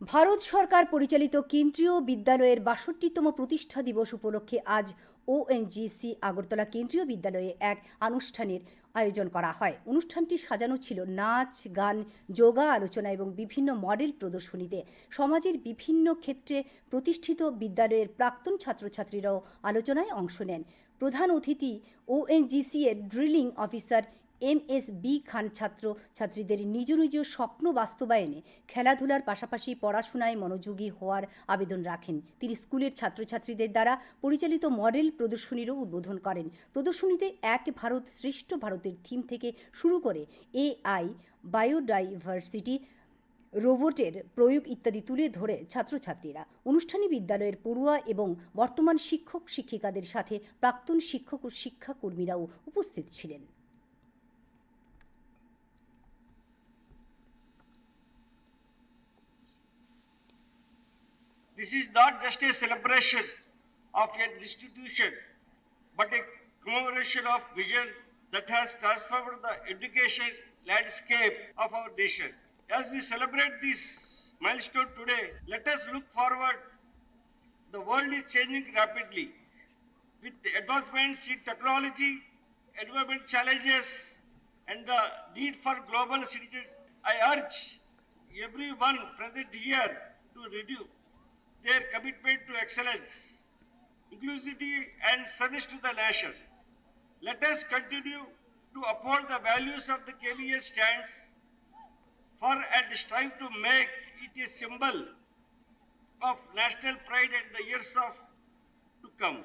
ভারত সরকার পরিচালিত কেন্দ্রীয় বিদ্যালয়ের বাষট্টিতম প্রতিষ্ঠা দিবস উপলক্ষে আজ ওএনজিসি আগরতলা কেন্দ্রীয় বিদ্যালয়ে এক আনুষ্ঠানের আয়োজন করা হয়। অনুষ্ঠানটি সাজানো ছিল নাচ, গান, যোগা, আলোচনা এবং বিভিন্ন মডেল প্রদর্শনীতে। সমাজের বিভিন্ন ক্ষেত্রে প্রতিষ্ঠিত বিদ্যালয়ের প্রাক্তন ছাত্রছাত্রীরাও আলোচনায় অংশ নেন। প্রধান অতিথি ওএনজিসি এর drilling officer M S B Khan ছাত্র ছাত্রীদের নিজ নিজ স্বপ্ন বাস্তবায়নে খেলাধুলার পাশাপাশি পড়াশোনায় মনোযোগী হওয়ার আবেদন রাখেন। তিনি স্কুলের ছাত্রছাত্রীদের দ্বারা পরিচালিত মডেল প্রদর্শনীরও উদ্বোধন করেন। প্রদর্শনীতে এক ভারত শ্রেষ্ঠ ভারতের থিম থেকে শুরু করে এআই, বায়োডাইভার্সিটি, রোবটের প্রয়োগ ইত্যাদি তুলে ধরে ছাত্রছাত্রীরা। অনুষ্ঠানে বিদ্যালয়ের পড়ুয়া এবং বর্তমান শিক্ষক শিক্ষিকাদের সাথে প্রাক্তন শিক্ষক ও শিক্ষাকর্মীরাও উপস্থিত ছিলেন। This is not just a celebration of an institution, but a commemoration of vision that has transformed the education landscape of our nation. As we celebrate this milestone today, let us look forward. The world is changing rapidly. With advancements in technology, environment challenges, and the need for global citizens, I urge everyone present here to renew their commitment to excellence, inclusivity, and service to the nation. Let us continue to uphold the values of the KVA stands for and strive to make it a symbol of national pride in the years of to come.